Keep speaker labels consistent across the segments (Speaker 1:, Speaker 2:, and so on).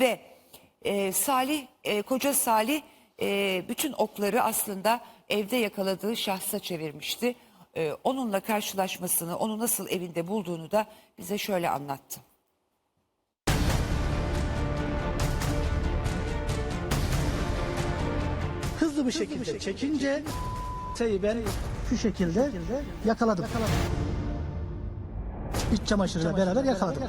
Speaker 1: Ve e, Salih, e, koca Salih e, bütün okları aslında evde yakaladığı şahsa çevirmişti. E, onunla karşılaşmasını, onu nasıl evinde bulduğunu da bize şöyle anlattı.
Speaker 2: hızlı bir şekilde çekince şeyi ben şu şekilde yakaladım. İç çamaşırıyla beraber yakaladım.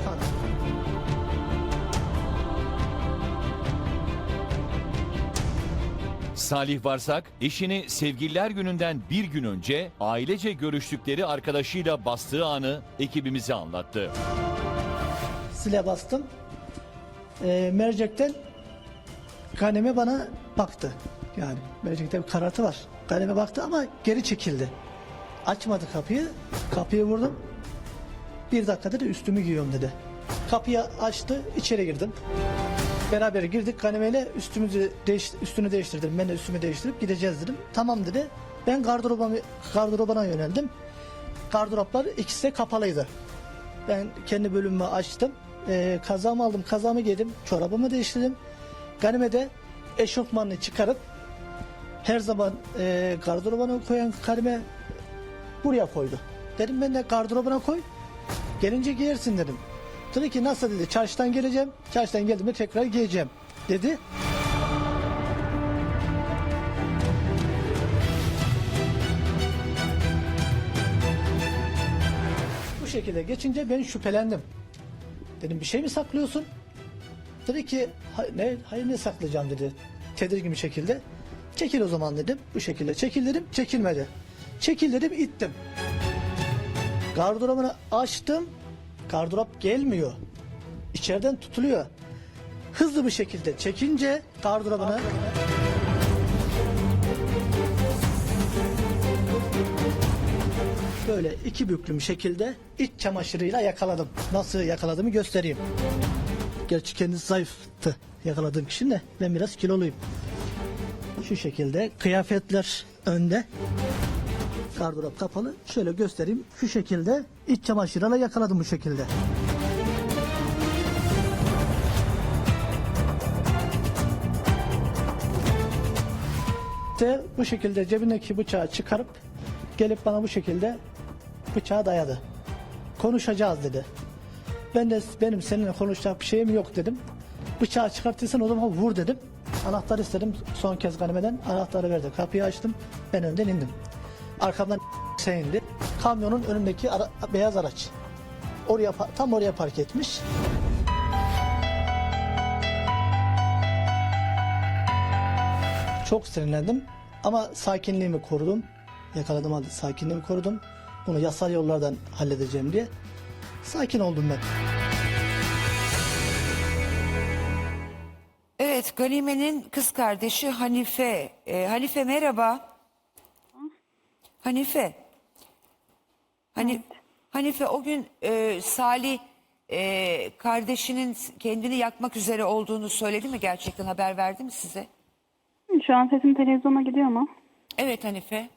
Speaker 3: Salih Varsak, eşini sevgililer gününden bir gün önce ailece görüştükleri arkadaşıyla bastığı anı ekibimize anlattı.
Speaker 2: Sile bastım. Ee, mercekten kaneme bana baktı. Yani mercekte bir karartı var. Kaneme baktı ama geri çekildi. Açmadı kapıyı. Kapıyı vurdum. Bir dakikada da üstümü giyiyorum dedi. Kapıyı açtı, içeri girdim. Beraber girdik kanemeyle üstümüzü değiş, üstünü değiştirdim. Ben de üstümü değiştirip gideceğiz dedim. Tamam dedi. Ben gardırobama, gardırobana yöneldim. Gardıroplar ikisi de kapalıydı. Ben kendi bölümümü açtım. Ee, kazağımı aldım, kazağımı giydim, çorabımı değiştirdim. Ganime eşofmanını çıkarıp her zaman e, gardırobana koyan karime buraya koydu. Dedim ben de gardırobuna koy. Gelince giyersin dedim. Dedi ki nasıl dedi çarşıdan geleceğim. Çarşıdan geldiğimde tekrar giyeceğim dedi. Bu şekilde geçince ben şüphelendim. Dedim bir şey mi saklıyorsun? Dedi ki "Ha- ne hayır ne saklayacağım dedi. Tedirgin bir şekilde. Çekil o zaman dedim. Bu şekilde çekil dedim. Çekilmedi. Çekil dedim ittim. Gardırobunu açtım. Gardırop gelmiyor. İçeriden tutuluyor. Hızlı bir şekilde çekince gardırobunu böyle iki büklüm şekilde iç çamaşırıyla yakaladım. Nasıl yakaladığımı göstereyim. Gerçi kendisi zayıftı yakaladığım kişinin de ben biraz kiloluyum. Şu şekilde kıyafetler önde. Gardırop kapalı. Şöyle göstereyim. Şu şekilde iç çamaşırıyla yakaladım bu şekilde. De bu şekilde cebindeki bıçağı çıkarıp gelip bana bu şekilde bıçağı dayadı. Konuşacağız dedi. Ben de benim seninle konuşacak bir şeyim yok dedim. Bıçağı çıkartırsan o zaman vur dedim. Anahtar istedim son kez ganimeden. Anahtarı verdi. Kapıyı açtım. Ben önden indim. Arkamdan indi. Kamyonun önündeki ara- beyaz araç. Oraya tam oraya park etmiş. Çok sinirlendim ama sakinliğimi korudum. Yakaladım halde sakinliğimi korudum. Bunu yasal yollardan halledeceğim diye. Sakin oldum ben.
Speaker 1: Evet, Ganime'nin kız kardeşi Hanife. Ee, Hanife merhaba. Hanife. Hani Hanife o gün e, Salih e, kardeşinin kendini yakmak üzere olduğunu söyledi mi gerçekten haber verdi mi size?
Speaker 4: Şu an sesim televizyona gidiyor mu?
Speaker 1: Evet Hanife.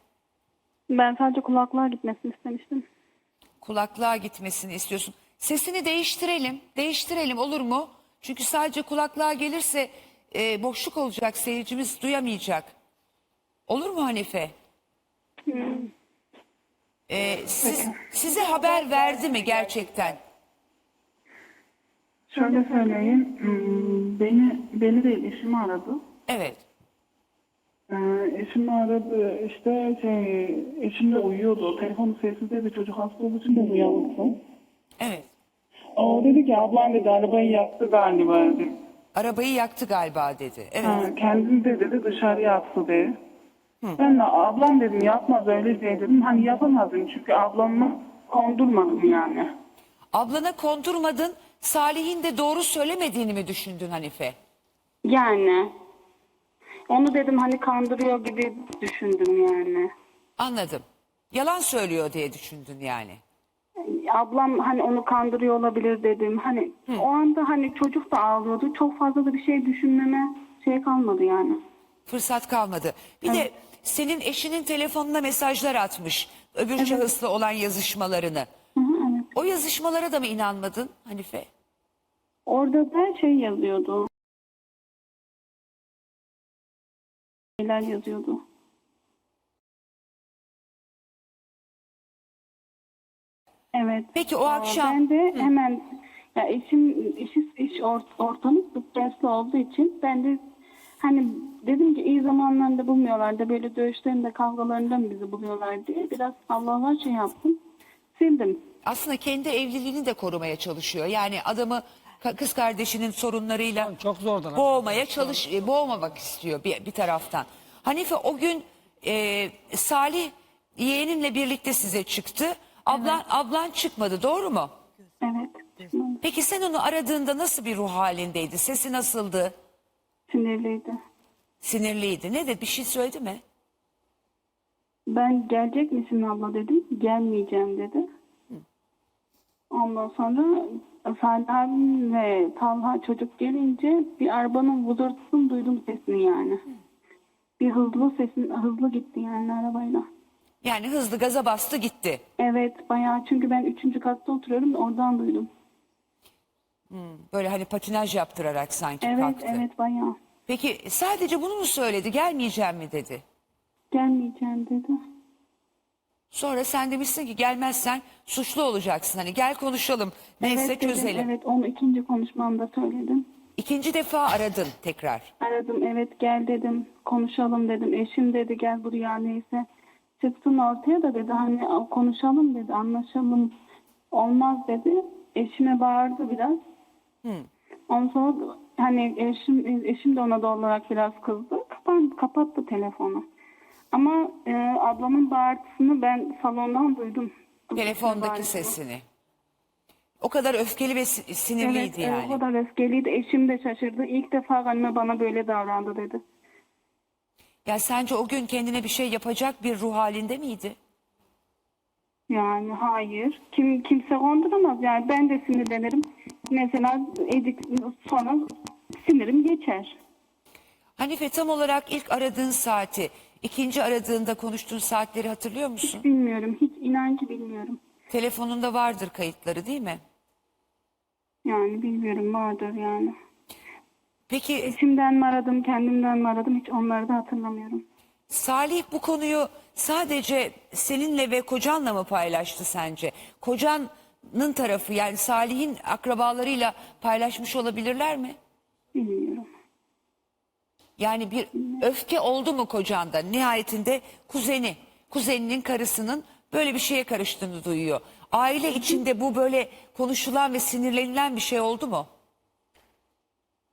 Speaker 4: Ben sadece kulaklığa gitmesini istemiştim.
Speaker 1: Kulaklığa gitmesini istiyorsun. Sesini değiştirelim. Değiştirelim olur mu? Çünkü sadece kulaklığa gelirse e, boşluk olacak. Seyircimiz duyamayacak. Olur mu Hanife? E, siz, size haber verdi mi gerçekten?
Speaker 5: Şöyle söyleyeyim, hmm, beni beni değil eşimi aradı.
Speaker 1: Evet.
Speaker 5: Ee, eşimi aradı işte şey eşim de uyuyordu. Telefonu sessizdeydi çocuk hasta olduğu için de uyanıktı.
Speaker 1: Evet.
Speaker 5: O dedi ki ablam dedi arabayı yaktı galiba dedi.
Speaker 1: Arabayı yaktı galiba dedi. Evet.
Speaker 5: Ha, kendini de dedi dışarıya attı dedi. Ben de ablam dedim yapmaz öyle şey dedim. Hani yapamazdım çünkü ablamı kondurmadım yani.
Speaker 1: Ablana kondurmadın. Salih'in de doğru söylemediğini mi düşündün Hanife?
Speaker 4: Yani onu dedim hani kandırıyor gibi düşündüm yani.
Speaker 1: Anladım. Yalan söylüyor diye düşündün yani.
Speaker 4: Ablam hani onu kandırıyor olabilir dedim. Hani o anda hani çocuk da ağlıyordu. Çok fazla da bir şey düşünmeme şey kalmadı yani.
Speaker 1: Fırsat kalmadı. Bir de senin eşinin telefonuna mesajlar atmış. Öbür evet. şahısla olan yazışmalarını.
Speaker 4: Hı hı, evet.
Speaker 1: O yazışmalara da mı inanmadın Hanife?
Speaker 4: Orada da şey yazıyordu. Şeyler yazıyordu. Evet.
Speaker 1: Peki o akşam...
Speaker 4: Ben de hemen, ya eşim, iş, iş ort, ortamı stresli olduğu için ben de hani dedim ki iyi zamanlarında bulmuyorlar da böyle dövüşlerinde kavgalarında mı bizi buluyorlar diye biraz Allah'a şey yaptım. Sildim.
Speaker 1: Aslında kendi evliliğini de korumaya çalışıyor. Yani adamı ka- kız kardeşinin sorunlarıyla
Speaker 6: Çok zordur.
Speaker 1: boğmaya çalış, e, boğmamak istiyor bir, bir taraftan. Hanife o gün e, Salih yeğeninle birlikte size çıktı. Ablan ablan çıkmadı doğru mu?
Speaker 4: Evet.
Speaker 1: Peki sen onu aradığında nasıl bir ruh halindeydi? Sesi nasıldı?
Speaker 4: Sinirliydi.
Speaker 1: Sinirliydi. Ne dedi? Bir şey söyledi mi?
Speaker 4: Ben gelecek misin abla dedim. Gelmeyeceğim dedi. Ondan sonra Salih abim ve Talha çocuk gelince bir arabanın vızırtısını duydum sesini yani. Bir hızlı sesin hızlı gitti yani arabayla.
Speaker 1: Yani hızlı gaza bastı gitti.
Speaker 4: Evet bayağı çünkü ben üçüncü katta oturuyorum da oradan duydum.
Speaker 1: Böyle hani patinaj yaptırarak sanki
Speaker 4: Evet
Speaker 1: kalktı.
Speaker 4: evet bayağı.
Speaker 1: Peki sadece bunu mu söyledi? Gelmeyeceğim mi dedi?
Speaker 4: Gelmeyeceğim dedi.
Speaker 1: Sonra sen demişsin ki gelmezsen suçlu olacaksın. Hani gel konuşalım. Neyse
Speaker 4: evet, dedim,
Speaker 1: çözelim.
Speaker 4: Evet onu ikinci konuşmamda söyledim.
Speaker 1: İkinci defa aradın tekrar.
Speaker 4: Aradım evet gel dedim konuşalım dedim. Eşim dedi gel buraya neyse. Çıksın ortaya da dedi hani konuşalım dedi anlaşalım. Olmaz dedi. Eşime bağırdı biraz. Ondan sonra hani eşim, eşim de ona da olarak biraz kızdı. Kapan, kapattı telefonu. Ama e, ablamın bağırtısını ben salondan duydum.
Speaker 1: Telefondaki sesini. O kadar öfkeli ve si- sinirliydi
Speaker 4: Evet, evet,
Speaker 1: yani.
Speaker 4: o kadar öfkeliydi. Eşim de şaşırdı. İlk defa anne bana böyle davrandı dedi.
Speaker 1: Ya sence o gün kendine bir şey yapacak bir ruh halinde miydi?
Speaker 4: Yani hayır. Kim kimse konduramaz. Yani ben de sinirlenirim. Mesela edik sonra sinirim geçer.
Speaker 1: Hanife tam olarak ilk aradığın saati, ikinci aradığında konuştuğun saatleri hatırlıyor musun?
Speaker 4: Bilmiyorum. Hiç inan ki bilmiyorum.
Speaker 1: Telefonunda vardır kayıtları değil mi?
Speaker 4: Yani bilmiyorum vardır yani.
Speaker 1: Peki
Speaker 4: Eşimden mi aradım, kendimden mi aradım hiç onları da hatırlamıyorum.
Speaker 1: Salih bu konuyu sadece seninle ve kocanla mı paylaştı sence? Kocanın tarafı yani Salih'in akrabalarıyla paylaşmış olabilirler mi?
Speaker 4: Bilmiyorum.
Speaker 1: Yani bir öfke oldu mu kocanda? Nihayetinde kuzeni, kuzeninin karısının böyle bir şeye karıştığını duyuyor. Aile içinde bu böyle konuşulan ve sinirlenilen bir şey oldu mu?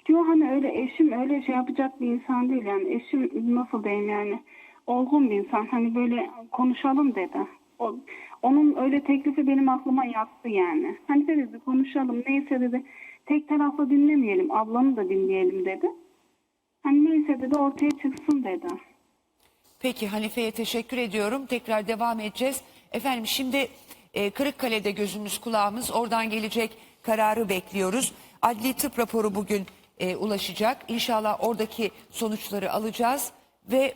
Speaker 4: Diyor hani öyle eşim öyle şey yapacak bir insan değil yani. Eşim nasıl diyeyim yani. Olgun bir insan. Hani böyle konuşalım dedi. O, onun öyle teklifi benim aklıma yattı yani. Hani dedi konuşalım neyse dedi. Tek taraflı dinlemeyelim. Ablamı da dinleyelim dedi. Hani neyse dedi ortaya çıksın dedi.
Speaker 1: Peki Hanife'ye teşekkür ediyorum. Tekrar devam edeceğiz. Efendim şimdi e, Kırıkkale'de gözümüz kulağımız oradan gelecek kararı bekliyoruz. Adli tıp raporu bugün e, ulaşacak. İnşallah oradaki sonuçları alacağız ve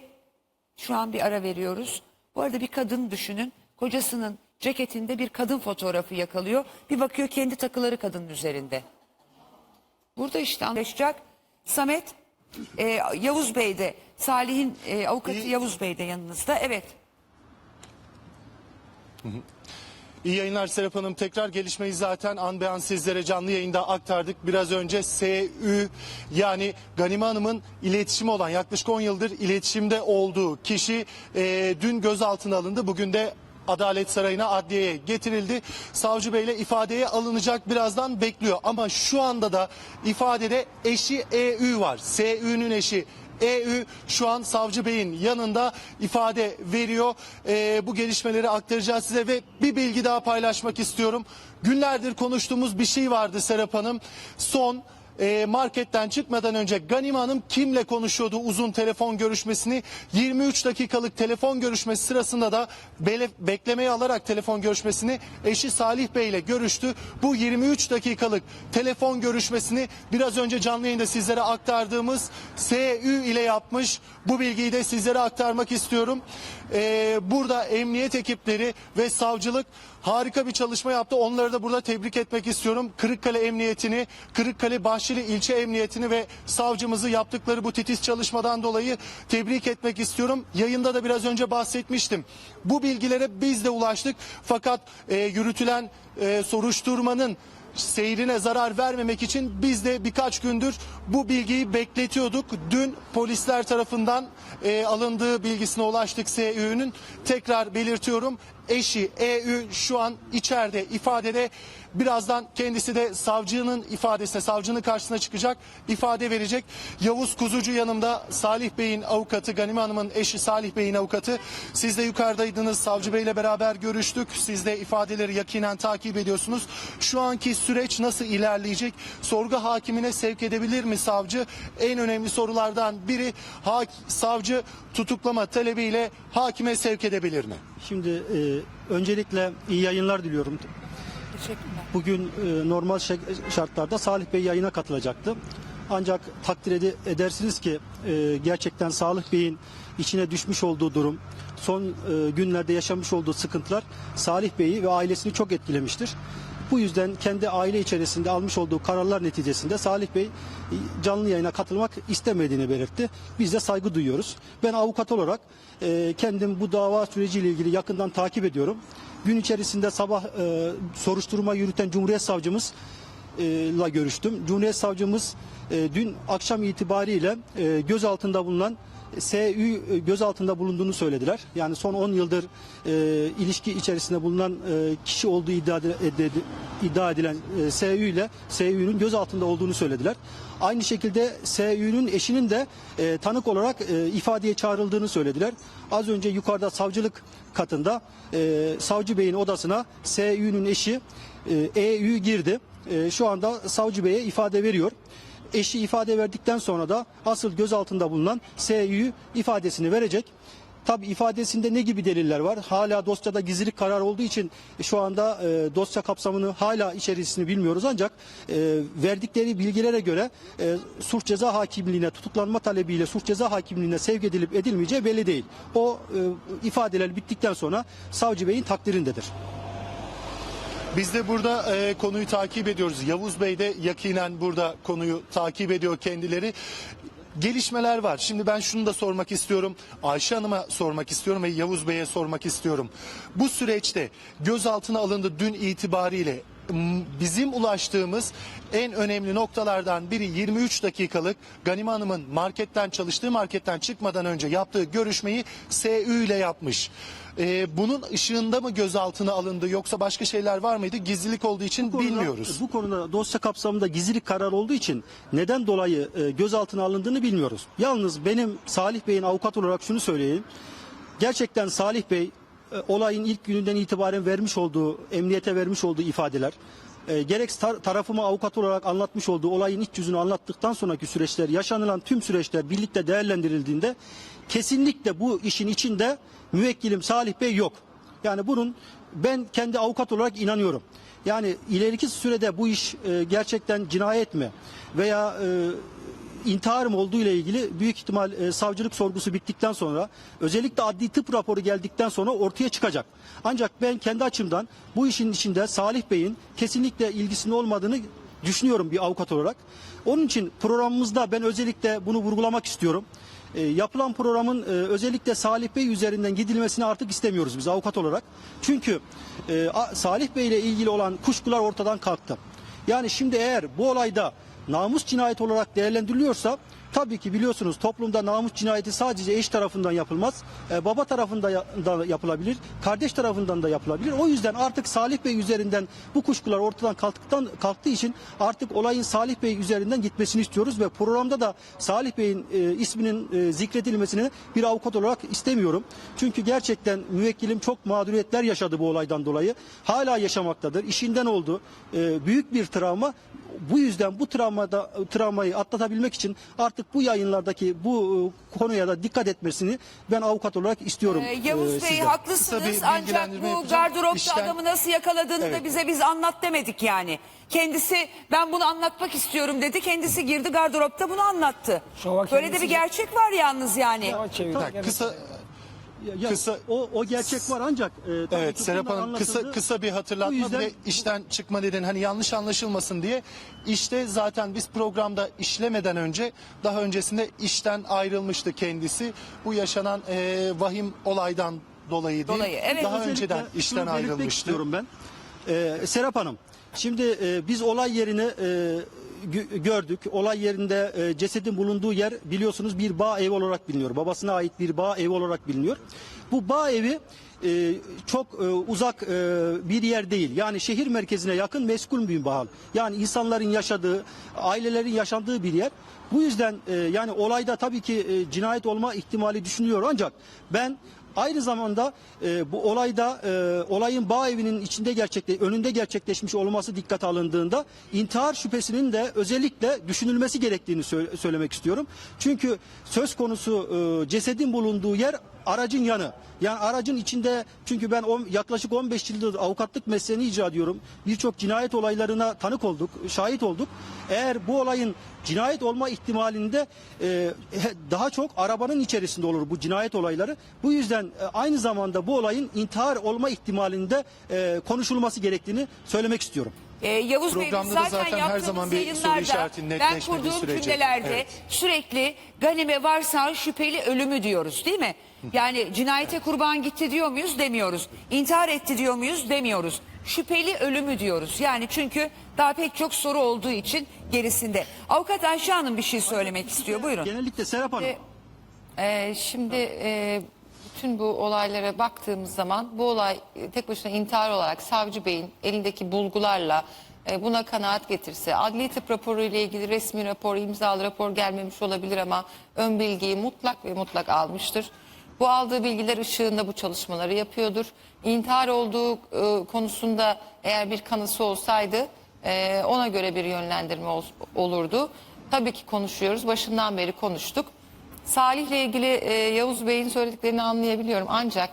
Speaker 1: şu an bir ara veriyoruz. Bu arada bir kadın düşünün. Kocasının ceketinde bir kadın fotoğrafı yakalıyor. Bir bakıyor kendi takıları kadının üzerinde. Burada işte anlaşacak. Samet, e, Yavuz Bey de, Salih'in e, avukatı Yavuz Bey de yanınızda. Evet.
Speaker 7: İyi yayınlar Serap Hanım. Tekrar gelişmeyi zaten an be an sizlere canlı yayında aktardık. Biraz önce SÜ yani Ganime Hanım'ın iletişimi olan yaklaşık 10 yıldır iletişimde olduğu kişi e, dün gözaltına alındı. Bugün de Adalet Sarayı'na adliyeye getirildi. Savcı Bey'le ifadeye alınacak birazdan bekliyor. Ama şu anda da ifadede eşi EÜ var. SÜ'nün eşi EÜ şu an Savcı Bey'in yanında ifade veriyor. Ee, bu gelişmeleri aktaracağız size ve bir bilgi daha paylaşmak istiyorum. Günlerdir konuştuğumuz bir şey vardı Serap Hanım. Son e, marketten çıkmadan önce Ganime Hanım kimle konuşuyordu uzun telefon görüşmesini? 23 dakikalık telefon görüşmesi sırasında da bele- beklemeye alarak telefon görüşmesini eşi Salih Bey ile görüştü. Bu 23 dakikalık telefon görüşmesini biraz önce canlı yayında sizlere aktardığımız SÜ ile yapmış. Bu bilgiyi de sizlere aktarmak istiyorum. E, burada emniyet ekipleri ve savcılık harika bir çalışma yaptı. Onları da burada tebrik etmek istiyorum. Kırıkkale Emniyetini, Kırıkkale Bahçeli İlçe Emniyetini ve savcımızı yaptıkları bu titiz çalışmadan dolayı tebrik etmek istiyorum. Yayında da biraz önce bahsetmiştim. Bu bilgilere biz de ulaştık. Fakat e, yürütülen e, soruşturmanın seyrine zarar vermemek için biz de birkaç gündür bu bilgiyi bekletiyorduk. Dün polisler tarafından e, alındığı bilgisine ulaştık SÜ'nün. Tekrar belirtiyorum. Eşi EÜ şu an içeride ifadede. Birazdan kendisi de savcının ifadesine, savcının karşısına çıkacak, ifade verecek. Yavuz Kuzucu yanımda Salih Bey'in avukatı, Ganime Hanım'ın eşi Salih Bey'in avukatı. Siz de yukarıdaydınız, savcı beyle beraber görüştük. Siz de ifadeleri yakinen takip ediyorsunuz. Şu anki süreç nasıl ilerleyecek? Sorgu hakimine sevk edebilir mi savcı? En önemli sorulardan biri hak, savcı tutuklama talebiyle hakime sevk edebilir mi?
Speaker 6: Şimdi e, öncelikle iyi yayınlar diliyorum. Bugün e, normal şartlarda Salih Bey yayına katılacaktı. Ancak takdir ede- edersiniz ki e, gerçekten Salih Bey'in içine düşmüş olduğu durum, son e, günlerde yaşamış olduğu sıkıntılar Salih Bey'i ve ailesini çok etkilemiştir. Bu yüzden kendi aile içerisinde almış olduğu kararlar neticesinde Salih Bey canlı yayına katılmak istemediğini belirtti. Biz de saygı duyuyoruz. Ben avukat olarak kendim bu dava süreciyle ilgili yakından takip ediyorum. Gün içerisinde sabah e, soruşturma yürüten Cumhuriyet Savcımız e, la görüştüm. Cumhuriyet Savcımız e, dün akşam itibariyle e, gözaltında bulunan SÜ e, gözaltında bulunduğunu söylediler. Yani son 10 yıldır e, ilişki içerisinde bulunan e, kişi olduğu iddia, ed- iddia edilen e, SÜ ile SÜ'nün gözaltında olduğunu söylediler. Aynı şekilde SÜ'nün eşinin de e, tanık olarak e, ifadeye çağrıldığını söylediler. Az önce yukarıda savcılık katında e, savcı beyin odasına SÜ'nün eşi e, EÜ girdi. E, şu anda savcı beye ifade veriyor. Eşi ifade verdikten sonra da asıl gözaltında bulunan SÜ ifadesini verecek. Tabi ifadesinde ne gibi deliller var? Hala dosyada gizlilik kararı olduğu için şu anda e, dosya kapsamını hala içerisini bilmiyoruz ancak e, verdikleri bilgilere göre e, suç ceza hakimliğine tutuklanma talebiyle suç ceza hakimliğine sevk edilip edilmeyeceği belli değil. O e, ifadeler bittikten sonra savcı beyin takdirindedir.
Speaker 7: Biz de burada e, konuyu takip ediyoruz. Yavuz Bey de yakinen burada konuyu takip ediyor kendileri. Gelişmeler var. Şimdi ben şunu da sormak istiyorum. Ayşe Hanım'a sormak istiyorum ve Yavuz Bey'e sormak istiyorum. Bu süreçte gözaltına alındı dün itibariyle bizim ulaştığımız en önemli noktalardan biri 23 dakikalık Ganime Hanım'ın marketten çalıştığı marketten çıkmadan önce yaptığı görüşmeyi SÜ ile yapmış. Ee, bunun ışığında mı gözaltına alındı yoksa başka şeyler var mıydı? Gizlilik olduğu için
Speaker 6: konuda-
Speaker 7: bilmiyoruz.
Speaker 6: Bu konuda dosya kapsamında gizlilik kararı olduğu için neden dolayı e, gözaltına alındığını bilmiyoruz. Yalnız benim Salih Bey'in avukat olarak şunu söyleyeyim. Gerçekten Salih Bey olayın ilk gününden itibaren vermiş olduğu, emniyete vermiş olduğu ifadeler, e, gerek tar- tarafıma avukat olarak anlatmış olduğu olayın iç yüzünü anlattıktan sonraki süreçler, yaşanılan tüm süreçler birlikte değerlendirildiğinde kesinlikle bu işin içinde müvekkilim Salih Bey yok. Yani bunun ben kendi avukat olarak inanıyorum. Yani ileriki sürede bu iş e, gerçekten cinayet mi veya e, intihar mı olduğu ile ilgili büyük ihtimal e, savcılık sorgusu bittikten sonra özellikle adli tıp raporu geldikten sonra ortaya çıkacak. Ancak ben kendi açımdan bu işin içinde Salih Bey'in kesinlikle ilgisinin olmadığını düşünüyorum bir avukat olarak. Onun için programımızda ben özellikle bunu vurgulamak istiyorum. E, yapılan programın e, özellikle Salih Bey üzerinden gidilmesini artık istemiyoruz biz avukat olarak. Çünkü e, Salih Bey ile ilgili olan kuşkular ortadan kalktı. Yani şimdi eğer bu olayda namus cinayeti olarak değerlendiriliyorsa tabii ki biliyorsunuz toplumda namus cinayeti sadece eş tarafından yapılmaz. E, baba tarafından da yapılabilir, kardeş tarafından da yapılabilir. O yüzden artık Salih Bey üzerinden bu kuşkular ortadan kalktıktan kalktığı için artık olayın Salih Bey üzerinden gitmesini istiyoruz ve programda da Salih Bey'in e, isminin e, zikredilmesini bir avukat olarak istemiyorum. Çünkü gerçekten müvekkilim çok mağduriyetler yaşadı bu olaydan dolayı. Hala yaşamaktadır. İşinden oldu. E, büyük bir travma. Bu yüzden bu travmada travmayı atlatabilmek için artık bu yayınlardaki bu e, konuya da dikkat etmesini ben avukat olarak istiyorum.
Speaker 1: Ee, Yavuz
Speaker 6: e,
Speaker 1: Bey
Speaker 6: sizden.
Speaker 1: haklısınız ancak bu
Speaker 7: yapacağım.
Speaker 1: gardıropta
Speaker 7: İşten-
Speaker 1: adamı nasıl yakaladığını da
Speaker 7: Evet.
Speaker 1: bize biz anlat demedik yani. Kendisi ben bunu anlatmak istiyorum dedi. Kendisi girdi gardıropta bunu anlattı.
Speaker 8: Şova
Speaker 1: Böyle de bir gerçek var yalnız yani.
Speaker 7: Ha, kısa
Speaker 6: Ya-
Speaker 7: Kısa-
Speaker 6: o o gerçek var ancak e,
Speaker 7: Evet Serap Hanım kısa kısa bir hatırlatma
Speaker 6: yüzden-
Speaker 7: ve işten çıkma nedeni hani yanlış anlaşılmasın diye işte zaten biz programda işlemeden önce daha öncesinde işten ayrılmıştı kendisi. Bu yaşanan e, vahim olaydan dolayı değil.
Speaker 1: Dolayı, evet.
Speaker 7: Daha
Speaker 6: Özellikle
Speaker 7: önceden
Speaker 6: şunu
Speaker 7: işten
Speaker 6: belirtmek
Speaker 7: ayrılmıştı.
Speaker 6: istiyorum ben. Ee, Serap Hanım, şimdi e, biz olay yerini e, gördük. Olay yerinde e, cesedin bulunduğu yer biliyorsunuz bir bağ evi olarak biliniyor. Babasına ait bir bağ evi olarak biliniyor. Bu bağ evi e, çok e, uzak e, bir yer değil. Yani şehir merkezine yakın meskul bir bağ. Yani insanların yaşadığı, ailelerin yaşandığı bir yer. Bu yüzden e, yani olayda tabii ki e, cinayet olma ihtimali düşünülüyor ancak ben Aynı zamanda e, bu olayda e, olayın bağ evinin içinde gerçekte önünde gerçekleşmiş olması dikkate alındığında intihar şüphesinin de özellikle düşünülmesi gerektiğini sö- söylemek istiyorum. Çünkü söz konusu e, cesedin bulunduğu yer aracın yanı. Yani aracın içinde çünkü ben on, yaklaşık 15 yıldır avukatlık mesleğini icra ediyorum. Birçok cinayet olaylarına tanık olduk, şahit olduk. Eğer bu olayın cinayet olma ihtimalinde e, daha çok arabanın içerisinde olur bu cinayet olayları. Bu yüzden e, aynı zamanda bu olayın intihar olma ihtimalinde e, konuşulması gerektiğini söylemek istiyorum.
Speaker 1: Ee, Yavuz Bey biz
Speaker 7: Programda da
Speaker 1: zaten,
Speaker 7: zaten her
Speaker 1: yaptığımız
Speaker 7: zaman bir soru
Speaker 1: yayınlarda
Speaker 7: işaretinin
Speaker 1: ben
Speaker 7: netleşmediği
Speaker 1: kurduğum
Speaker 7: sürece.
Speaker 1: cümlelerde
Speaker 7: Evet.
Speaker 1: sürekli ganime varsa şüpheli ölümü diyoruz değil mi? Yani cinayete kurban gitti diyor muyuz demiyoruz. İntihar etti diyor muyuz demiyoruz. Şüpheli ölümü diyoruz. Yani çünkü daha pek çok soru olduğu için gerisinde. Avukat Ayşe Hanım bir şey söylemek istiyor. Buyurun.
Speaker 6: Genellikle Serap Hanım.
Speaker 8: Ee, şimdi e, bütün bu olaylara baktığımız zaman bu olay e, tek başına intihar olarak savcı beyin elindeki bulgularla e, buna kanaat getirse adli tıp raporu ile ilgili resmi rapor imzalı rapor gelmemiş olabilir ama ön bilgiyi mutlak ve mutlak almıştır. Bu aldığı bilgiler ışığında bu çalışmaları yapıyordur. İntihar olduğu e, konusunda eğer bir kanısı olsaydı e, ona göre bir yönlendirme ol- olurdu. Tabii ki konuşuyoruz. Başından beri konuştuk. Salih'le ilgili e, Yavuz Bey'in söylediklerini anlayabiliyorum. Ancak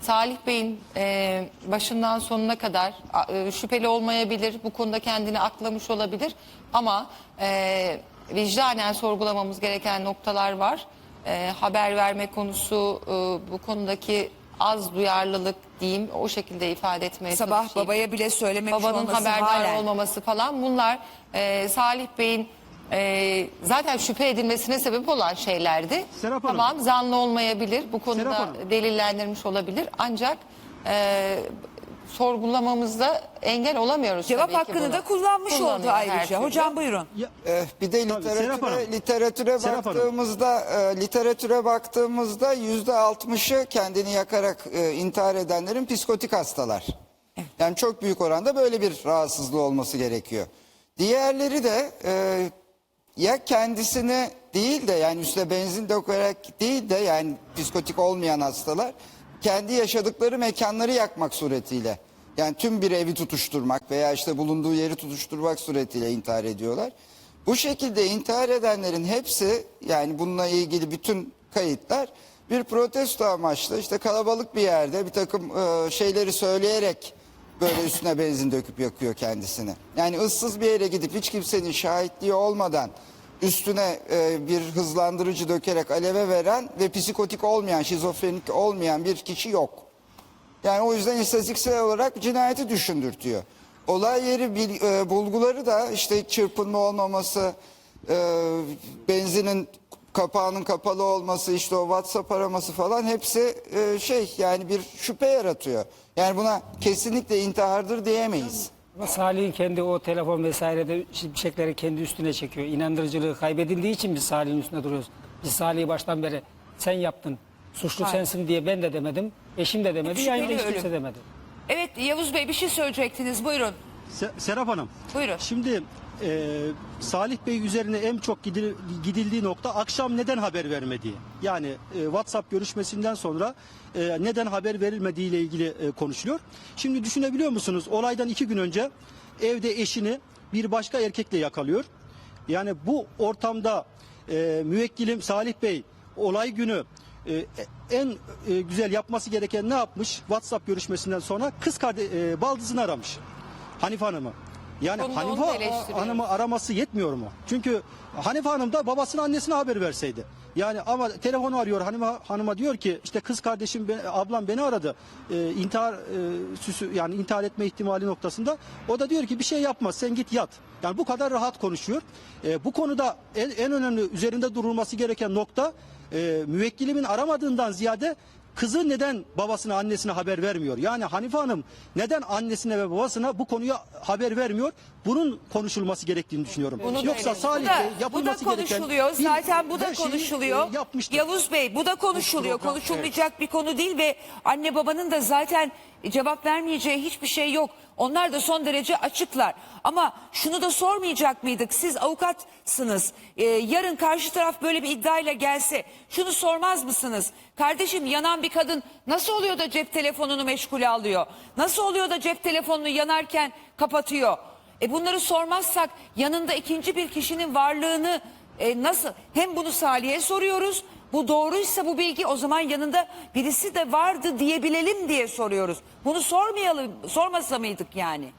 Speaker 8: Salih Bey'in e, başından sonuna kadar e, şüpheli olmayabilir. Bu konuda kendini aklamış olabilir. Ama e, vicdanen sorgulamamız gereken noktalar var. E, haber verme konusu, e, bu konudaki az duyarlılık diyeyim o şekilde ifade etmeye
Speaker 1: Sabah
Speaker 8: çalışayım
Speaker 1: babaya bile söylememiş
Speaker 8: babanın
Speaker 1: olması
Speaker 8: haberdar
Speaker 1: halen.
Speaker 8: olmaması falan bunlar e, Salih Bey'in e, zaten şüphe edilmesine sebep olan şeylerdi.
Speaker 6: Serap Hanım.
Speaker 8: Tamam zanlı olmayabilir bu
Speaker 6: Serap
Speaker 8: konuda
Speaker 6: Hanım.
Speaker 8: delillendirmiş olabilir ancak e, sorgulamamızda engel olamıyoruz.
Speaker 1: Cevap
Speaker 8: tabii ki
Speaker 1: hakkını
Speaker 8: bunu.
Speaker 1: da kullanmış oldu
Speaker 8: her
Speaker 1: ayrıca.
Speaker 8: türlü.
Speaker 1: Hocam buyurun.
Speaker 6: Ya,
Speaker 9: Eh, Bir de literatüre, literatüre
Speaker 6: Serap Hanım.
Speaker 9: baktığımızda e, literatüre baktığımızda yüzde altmışı kendini yakarak e, intihar edenlerin psikotik hastalar. Yani çok büyük oranda böyle bir rahatsızlığı olması gerekiyor. Diğerleri de e, ya kendisini değil de yani üstüne benzin dökerek değil de yani psikotik olmayan hastalar kendi yaşadıkları mekanları yakmak suretiyle yani tüm bir evi tutuşturmak veya işte bulunduğu yeri tutuşturmak suretiyle intihar ediyorlar. Bu şekilde intihar edenlerin hepsi yani bununla ilgili bütün kayıtlar bir protesto amaçlı işte kalabalık bir yerde bir takım e, şeyleri söyleyerek böyle üstüne benzin döküp yakıyor kendisini. Yani ıssız bir yere gidip hiç kimsenin şahitliği olmadan üstüne e, bir hızlandırıcı dökerek aleve veren ve psikotik olmayan, şizofrenik olmayan bir kişi yok. Yani o yüzden istatistiksel olarak cinayeti düşündürtüyor. Olay yeri bil- e, bulguları da işte çırpınma olmaması, e, benzinin kapağının kapalı olması, işte o WhatsApp araması falan hepsi e, şey yani bir şüphe yaratıyor. Yani buna kesinlikle intihardır diyemeyiz.
Speaker 10: Ama Salih'in kendi o telefon vesairede şimşekleri kendi üstüne çekiyor. İnandırıcılığı kaybedildiği için biz Salih'in üstünde duruyoruz. Biz Salih'i baştan beri sen yaptın, suçlu
Speaker 1: Hayır.
Speaker 10: sensin diye ben de demedim, eşim de demedi,
Speaker 1: Şüpheli
Speaker 10: yayında hiç kimse
Speaker 1: ölüm.
Speaker 10: demedi.
Speaker 1: Evet Yavuz Bey bir şey söyleyecektiniz. Buyurun.
Speaker 6: Se- Serap Hanım.
Speaker 1: Buyurun.
Speaker 6: Şimdi e, Salih Bey üzerine en çok gidil- gidildiği nokta akşam neden haber vermediği. Yani e, WhatsApp görüşmesinden sonra e, neden haber verilmediği ile ilgili e, konuşuluyor. Şimdi düşünebiliyor musunuz? Olaydan iki gün önce evde eşini bir başka erkekle yakalıyor. Yani bu ortamda e, müvekkilim Salih Bey olay günü e, en e, güzel yapması gereken ne yapmış? WhatsApp görüşmesinden sonra kız kardeş, e, baldızını aramış. Hanife Hanım'ı. Yani
Speaker 8: onu
Speaker 6: Hanife
Speaker 8: da eleştiriyoruz.
Speaker 6: Hanım'ı araması yetmiyor mu? Çünkü Hanife Hanım da babasına annesine haber verseydi. Yani ama telefonu arıyor Hanife Hanım'a diyor ki işte kız kardeşim be- ablam beni aradı. Ee, intihar e, süsü yani intihar etme ihtimali noktasında. O da diyor ki bir şey yapma sen git yat. Yani bu kadar rahat konuşuyor. Ee, bu konuda en, en önemli üzerinde durulması gereken nokta e, müvekkilimin aramadığından ziyade Kızı neden babasına annesine haber vermiyor? Yani Hanife Hanım neden annesine ve babasına bu konuya haber vermiyor? Bunun konuşulması gerektiğini düşünüyorum.
Speaker 8: Bunu
Speaker 6: Yoksa. Salih
Speaker 1: Bu da,
Speaker 6: Bey
Speaker 1: bu da
Speaker 6: yapılması gereken
Speaker 1: konuşuluyor.
Speaker 6: bir-
Speaker 1: Zaten bu da konuşuluyor.
Speaker 6: e, yapmıştır.
Speaker 1: Yavuz Bey bu da konuşuluyor. Konuşulmayacak bir konu değil ve anne babanın da zaten cevap vermeyeceği hiçbir şey yok. Onlar da son derece açıklar. Ama şunu da sormayacak mıydık? Siz avukatsınız. Ee, yarın karşı taraf böyle bir iddiayla gelse şunu sormaz mısınız? Kardeşim yanan bir kadın nasıl oluyor da cep telefonunu meşgule alıyor? Nasıl oluyor da cep telefonunu yanarken kapatıyor? E bunları sormazsak yanında ikinci bir kişinin varlığını e, nasıl hem bunu Salih'e soruyoruz. Bu doğruysa bu bilgi o zaman yanında birisi de vardı diyebilelim diye soruyoruz. Bunu sormayalım, sormasa mıydık yani?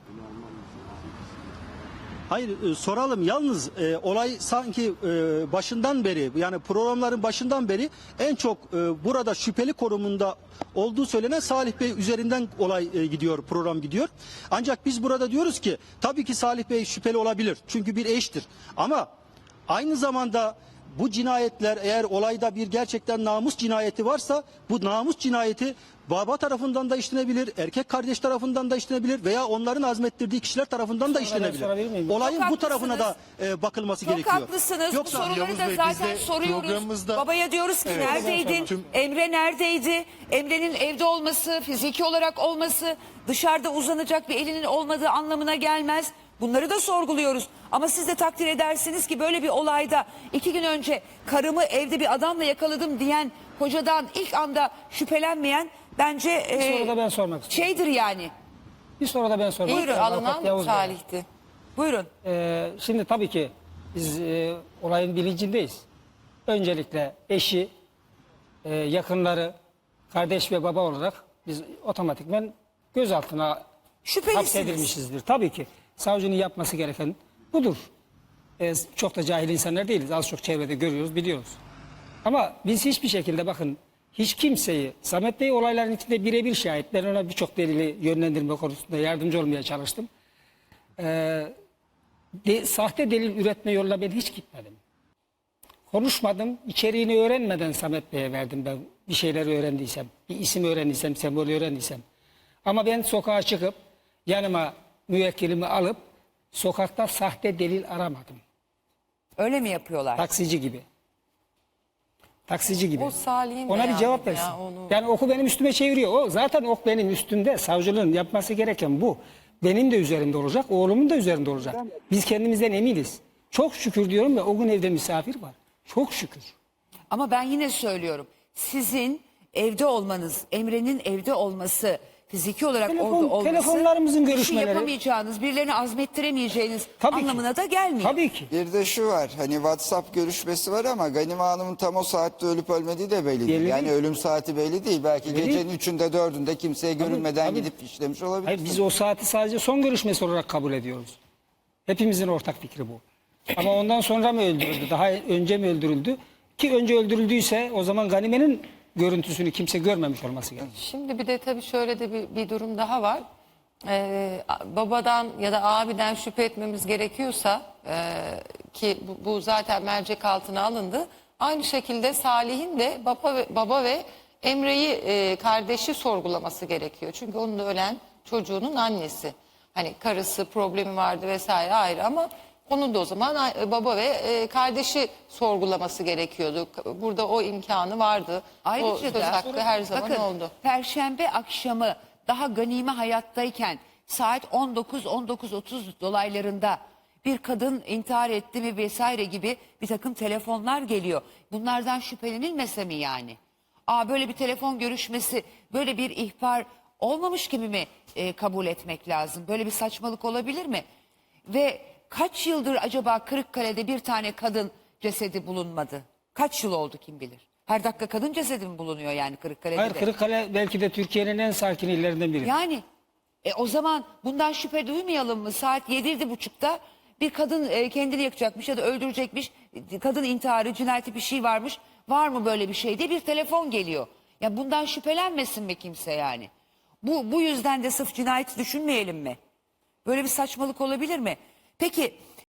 Speaker 6: Hayır e, soralım yalnız e, olay sanki e, başından beri yani programların başından beri en çok e, burada şüpheli konumunda olduğu söylenen Salih Bey üzerinden olay e, gidiyor program gidiyor. Ancak biz burada diyoruz ki tabii ki Salih Bey şüpheli olabilir çünkü bir eştir ama aynı zamanda bu cinayetler eğer olayda bir gerçekten namus cinayeti varsa bu namus cinayeti baba tarafından da işlenebilir, erkek kardeş tarafından da işlenebilir veya onların azmettirdiği kişiler tarafından da işlenebilir. Olayın
Speaker 1: Çok
Speaker 6: bu tarafına da e, bakılması
Speaker 1: Çok
Speaker 6: gerekiyor.
Speaker 1: haklısınız.
Speaker 6: Yoksa
Speaker 1: Bu soruları
Speaker 7: Yavuz
Speaker 1: da
Speaker 7: Bey,
Speaker 1: zaten
Speaker 7: biz de
Speaker 1: soruyoruz.
Speaker 7: programımızda-
Speaker 1: Babaya diyoruz ki
Speaker 7: Evet.
Speaker 1: neredeydin?
Speaker 7: Tüm-
Speaker 1: Emre neredeydi? Emre'nin evde olması, fiziki olarak olması, dışarıda uzanacak bir elinin olmadığı anlamına gelmez. Bunları da sorguluyoruz. Ama siz de takdir edersiniz ki böyle bir olayda iki gün önce karımı evde bir adamla yakaladım diyen kocadan ilk anda şüphelenmeyen bence e,
Speaker 10: soru da ben sormak istiyorum.
Speaker 1: şeydir yani.
Speaker 10: Bir soru da ben sormak
Speaker 8: İlk
Speaker 10: istiyorum. Avukat
Speaker 8: alınan
Speaker 10: Yavuz Bey.
Speaker 8: Salih'ti.
Speaker 1: Buyurun.
Speaker 10: Ee, şimdi tabii ki biz e, olayın bilincindeyiz. Öncelikle eşi, e, yakınları, kardeş ve baba olarak biz otomatikmen gözaltına
Speaker 1: Şüphelisiniz.
Speaker 10: hapsedilmişizdir. Tabii ki savcının yapması gereken budur. E, çok da cahil insanlar değiliz. Az çok çevrede görüyoruz, biliyoruz. Ama biz hiçbir şekilde bakın hiç kimseyi, Samet Bey olayların içinde birebir şahit. Ben ona birçok delili yönlendirme konusunda yardımcı olmaya çalıştım. Ee, de, sahte delil üretme yoluna ben hiç gitmedim. Konuşmadım, içeriğini öğrenmeden Samet Bey'e verdim ben bir şeyler öğrendiysem, bir isim öğrendiysem, sembol öğrendiysem. Ama ben sokağa çıkıp yanıma müvekkilimi alıp sokakta sahte delil aramadım.
Speaker 1: Öyle mi yapıyorlar?
Speaker 10: Taksici gibi. Taksici gibi.
Speaker 8: O Salih'in
Speaker 10: Ona bir
Speaker 8: beyanı
Speaker 10: cevap
Speaker 8: ya,
Speaker 10: versin.
Speaker 8: onu-
Speaker 10: Yani oku benim üstüme çeviriyor. O zaten ok benim üstümde. Savcılığın yapması gereken bu. Benim de üzerimde olacak, oğlumun da üzerinde olacak. Biz kendimizden eminiz. Çok şükür diyorum ve o gün evde misafir var. Çok şükür.
Speaker 1: Ama ben yine söylüyorum. Sizin evde olmanız, Emre'nin evde olması, fiziki olarak
Speaker 10: Telefon-
Speaker 1: orada olması...
Speaker 10: telefonlarımızın
Speaker 1: bir şey
Speaker 10: görüşmeleri-
Speaker 1: yapamayacağınız, birilerini azmettiremeyeceğiniz
Speaker 10: Tabii ki.
Speaker 1: anlamına da gelmiyor.
Speaker 10: Tabii ki.
Speaker 9: Bir de şu var hani WhatsApp görüşmesi var ama Ganime Hanım'ın tam o saatte ölüp ölmediği de belli değil.
Speaker 10: Belli
Speaker 9: Yani
Speaker 10: değil.
Speaker 9: ölüm saati belli değil. Belki
Speaker 10: Belli
Speaker 9: gecenin üçünde dördünde kimseye görünmeden
Speaker 10: tabii.
Speaker 9: gidip işlemiş olabilir.
Speaker 10: Hayır, biz o saati sadece son görüşmesi olarak kabul ediyoruz. Hepimizin ortak fikri bu. Ama ondan sonra mı öldürüldü? Daha önce mi öldürüldü? Ki önce öldürüldüyse o zaman Ganime'nin görüntüsünü kimse görmemiş olması gerekiyor.
Speaker 8: Şimdi bir de tabii şöyle de bir, bir durum daha var. Ee, babadan ya da abiden şüphe etmemiz gerekiyorsa e, ki bu, bu zaten mercek altına alındı. Aynı şekilde Salih'in de baba ve, baba ve Emre'yi e, kardeşi sorgulaması gerekiyor. Çünkü onun ölen çocuğunun annesi. Hani karısı problemi vardı vesaire ayrı ama onun da o zaman a- baba ve e, kardeşi sorgulaması gerekiyordu. Burada o imkanı vardı. o
Speaker 1: Ayrıca
Speaker 8: söz
Speaker 1: da
Speaker 8: hakkı her zaman
Speaker 1: bakın,
Speaker 8: oldu.
Speaker 1: Perşembe akşamı daha Ganime hayattayken saat 19-19.30 dolaylarında bir kadın intihar etti mi vesaire gibi bir takım telefonlar geliyor. Bunlardan şüphelenilmese mi yani? Aa böyle bir telefon görüşmesi, böyle bir ihbar olmamış gibi mi e, kabul etmek lazım? Böyle bir saçmalık olabilir mi? Ve kaç yıldır acaba Kırıkkale'de bir tane kadın cesedi bulunmadı? Kaç yıl oldu kim bilir? Her dakika kadın cesedi mi bulunuyor yani Kırıkkale'de
Speaker 10: Hayır
Speaker 1: de?
Speaker 10: Kırıkkale belki de Türkiye'nin en sakin illerinden biri.
Speaker 1: Yani E o zaman bundan şüphe duymayalım mı? Saat yediydi buçukta bir kadın e, kendini yakacakmış ya da öldürecekmiş. E, Kadın intiharı, cinayeti bir şey varmış. Var mı böyle bir şey diye bir telefon geliyor. Ya bundan şüphelenmesin mi kimse yani? Bu, bu yüzden de sırf cinayeti düşünmeyelim mi? Böyle bir saçmalık olabilir mi? Peki